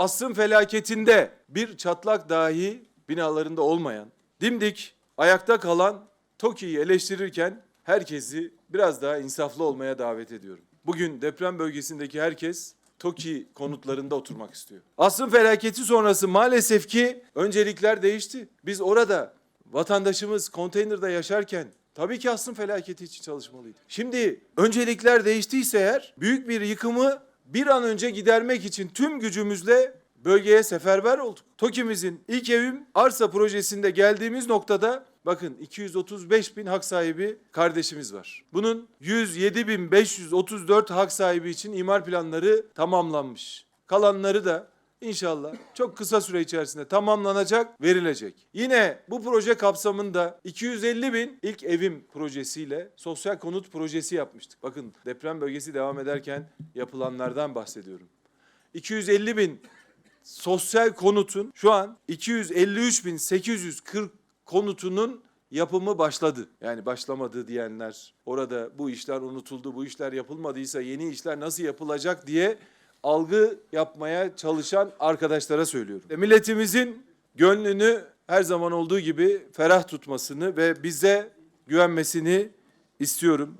asrın felaketinde bir çatlak dahi binalarında olmayan, dimdik ayakta kalan TOKİ'yi eleştirirken herkesi biraz daha insaflı olmaya davet ediyorum. Bugün deprem bölgesindeki herkes TOKİ konutlarında oturmak istiyor. Asrın felaketi sonrası maalesef ki öncelikler değişti. Biz orada vatandaşımız konteynerde yaşarken tabii ki asrın felaketi için çalışmalıydı. Şimdi öncelikler değiştiyse eğer büyük bir yıkımı bir an önce gidermek için tüm gücümüzle bölgeye seferber olduk. TOKİ'mizin ilk evim arsa projesinde geldiğimiz noktada bakın 235 bin hak sahibi kardeşimiz var. Bunun 107 bin 534 hak sahibi için imar planları tamamlanmış. Kalanları da İnşallah çok kısa süre içerisinde tamamlanacak, verilecek. Yine bu proje kapsamında 250 bin ilk evim projesiyle sosyal konut projesi yapmıştık. Bakın deprem bölgesi devam ederken yapılanlardan bahsediyorum. 250 bin sosyal konutun şu an 253.840 konutunun yapımı başladı. Yani başlamadı diyenler, orada bu işler unutuldu, bu işler yapılmadıysa yeni işler nasıl yapılacak diye algı yapmaya çalışan arkadaşlara söylüyorum. Milletimizin gönlünü her zaman olduğu gibi ferah tutmasını ve bize güvenmesini istiyorum.